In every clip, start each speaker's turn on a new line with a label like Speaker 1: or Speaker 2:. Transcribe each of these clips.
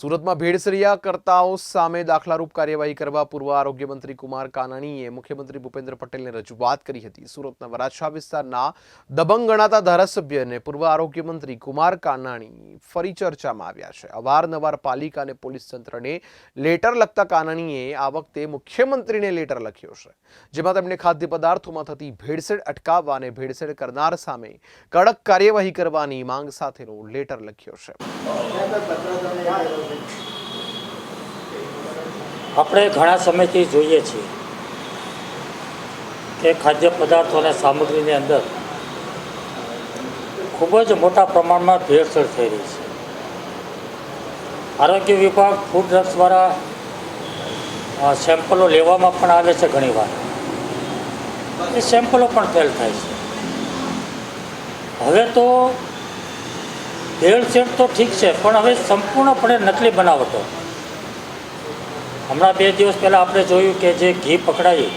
Speaker 1: સુરતમાં ભેળસરિયા કરતાઓ સામે દાખલારૂપ કાર્યવાહી કરવા પૂર્વ આરોગ્ય મંત્રી કુમાર કાનાણીએ મુખ્યમંત્રી ભૂપેન્દ્ર પટેલને રજૂઆત કરી હતી. સુરતના વરાછા વિસ્તારના દબંગ ગણાતા ધારાસભ્ય અને પૂર્વ આરોગ્ય મંત્રી કુમાર કાનાણી ફરી ચર્ચામાં આવ્યા છે. અવારનવાર પાલિકા અને પોલીસ તંત્રને લેટર લખતા કાનાણીએ આ વખતે મુખ્યમંત્રીને લેટર લખ્યો છે, જેમાં તેમણે ખાદ્ય પદાર્થોમાં થતી ભેળસેળ અટકાવવા અને ભેળસેળ કરનાર સામે કડક કાર્યવાહી કરવાની માંગ સાથેનો લેટર લખ્યો છે.
Speaker 2: આપણે ઘણા સમયથી જોઈએ છીએ કે ખાદ્ય પદાર્થો અને સામગ્રીની અંદર ખૂબ જ મોટા પ્રમાણમાં ભેળસેળ થઈ રહી છે. આરોગ્ય વિભાગ ફૂડ ડ્રગ્સ દ્વારા સેમ્પલો લેવામાં પણ આવે છે ઘણીવાર. એ સેમ્પલો પણ ફેલ થાય છે. હવે તો ભેળસેળ તો ઠીક છે, પણ હવે સંપૂર્ણપણે નકલી બનાવટો હમણાં બે દિવસ પહેલાં આપણે જોયું કે જે ઘી પકડાયું,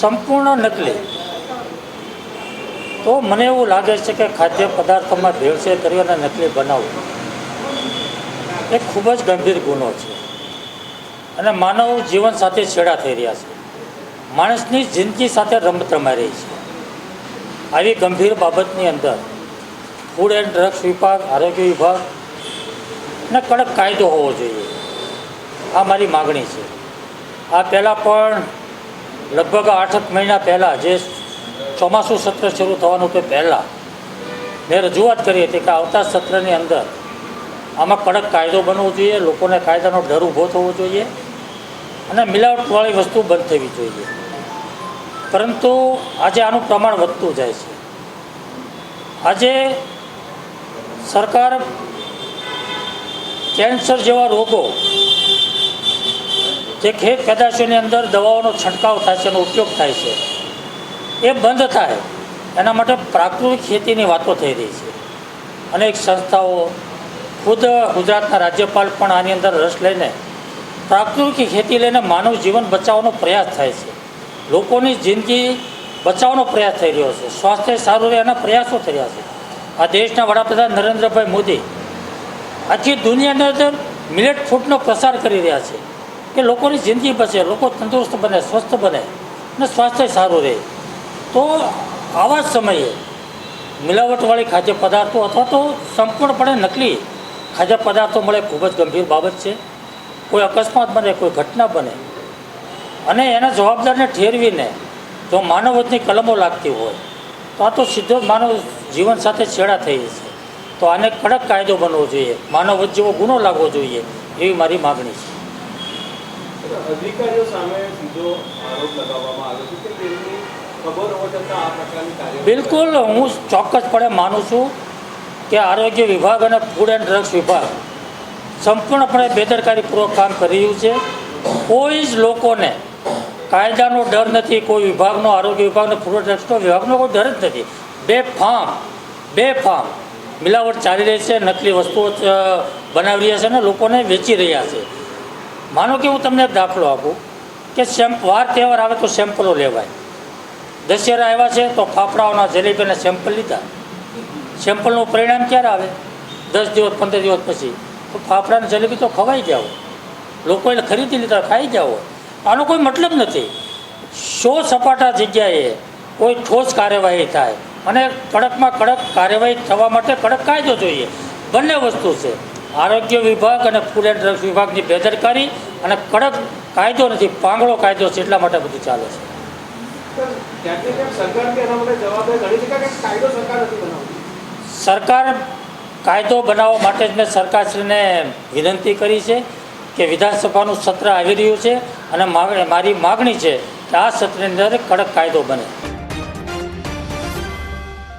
Speaker 2: સંપૂર્ણ નકલી. તો મને એવું લાગે છે કે ખાદ્ય પદાર્થોમાં ભેળસેળ કરી અને નકલી બનાવવું એ ખૂબ જ ગંભીર ગુનો છે. અને માનવ જીવન સાથે છેડા થઈ રહ્યા છે. માણસની જિંદગી સાથે રમત રમાઈ રહી છે. આવી ગંભીર બાબતની અંદર ફૂડ એન્ડ ડ્રગ્સ વિભાગ, આરોગ્ય વિભાગ ને કડક કાયદો હોવો જોઈએ. આ મારી માગણી છે. આ પહેલાં પણ લગભગ આઠક મહિના પહેલાં જે ચોમાસું સત્ર શરૂ થવાનું તે પહેલાં મેં રજૂઆત કરી હતી કે આવતા સત્રની અંદર આમાં કડક કાયદો બનવો જોઈએ, લોકોને કાયદાનો ડર ઊભો થવો જોઈએ અને મિલાવટવાળી વસ્તુ બંધ થવી જોઈએ. પરંતુ આજે આનું પ્રમાણ વધતું જાય છે. આજે સરકાર કેન્સર જેવા રોગો જે ખેત પેદાશોની અંદર દવાઓનો છંટકાવ થાય છે, એનો ઉપયોગ થાય છે, એ બંધ થાય. એના માટે પ્રાકૃતિક ખેતીની વાતો થઈ રહી છે. અનેક સંસ્થાઓ, ખુદ ગુજરાતના રાજ્યપાલ પણ આની અંદર રસ લઈને પ્રાકૃતિક ખેતી લઈને માનવ જીવન બચાવવાનો પ્રયાસ થાય છે. લોકોની જિંદગી બચાવવાનો પ્રયાસ થઈ રહ્યો છે. સ્વાસ્થ્ય સારું રહે એના પ્રયાસો થઈ રહ્યા છે. આ દેશના વડાપ્રધાન નરેન્દ્રભાઈ મોદી આખી દુનિયાની અંદર મિલેટ ફૂડનો પ્રસાર કરી રહ્યા છે કે લોકોની જિંદગી બચે, લોકો તંદુરસ્ત બને, સ્વસ્થ બને અને સ્વાસ્થ્ય સારું રહે. તો આવા જ સમયે મિલાવટવાળી ખાદ્ય પદાર્થો અથવા તો સંપૂર્ણપણે નકલી ખાદ્ય પદાર્થો મળે ખૂબ જ ગંભીર બાબત છે. કોઈ અકસ્માત બને, કોઈ ઘટના બને અને એના જવાબદારને ઠેરવીને જો માનવતની કલમો લાગતી હોય તો આ તો સીધો માનવ જીવન સાથે છેડા થઈ છે તો આને કડક કાયદો બનવો જોઈએ. માનવ જેવો ગુનો લાગવો જોઈએ એવી મારી માગણી છે.
Speaker 3: અધિકારીઓ સામે સીધો આરોપ લગાવવામાં આવ્યો છે કે તેમની ખબર હોવા છતાં આ પ્રકારની
Speaker 2: બિલકુલ હું ચોક્કસપણે માનું છું કે આરોગ્ય વિભાગ અને ફૂડ એન્ડ ડ્રગ્સ વિભાગ સંપૂર્ણપણે બેદરકારીપૂર્વક કામ કરી રહ્યું છે. કોઈ જ લોકોને કાયદાનો ડર નથી, કોઈ વિભાગનો, આરોગ્ય વિભાગનો, પૂર્વ એન્ડ વિભાગનો કોઈ ડર જ નથી. બે ફાર્મ બે ફાર્મ મિલાવટ ચાલી રહી છે, નકલી વસ્તુઓ બનાવી રહ્યા છે અને લોકોને વેચી રહ્યા છે. માનો કે હું તમને દાખલો આપું, કે સેમ્પ વાર તહેવાર આવે તો સેમ્પલો લેવાય. દશેરા આવ્યા છે તો ફાફડાઓના જલેબીના સેમ્પલ લીધા. સેમ્પલનું પરિણામ ક્યારે આવે? દસ દિવસ, પંદર દિવસ પછી. તો ફાફડાની જલેબી તો ખવાઈ જાઓ લોકોએ ખરીદી લીધા, ખાઈ જાઓ આનો કોઈ મતલબ નથી. શો સપાટા જગ્યાએ કોઈ ઠોસ કાર્યવાહી થાય અને કડકમાં કડક કાર્યવાહી થવા માટે કડક કાયદો જોઈએ. બંને વસ્તુ છે. આરોગ્ય વિભાગ અને ફૂડ એન્ડ ડ્રગ્સ વિભાગની બેદરકારી અને કડક કાયદો નથી પાંગળો કાયદો છે એટલા માટે બધું ચાલે છે.
Speaker 3: સરકાર કાયદો
Speaker 2: બનાવવા માટે જ મેં સરકારશ્રીને વિનંતી કરી છે. કે વિધાનસભાનું સત્ર આવી રહ્યું છે અને મારી માગણી છે કે આ સત્રની અંદર કડક કાયદો બને.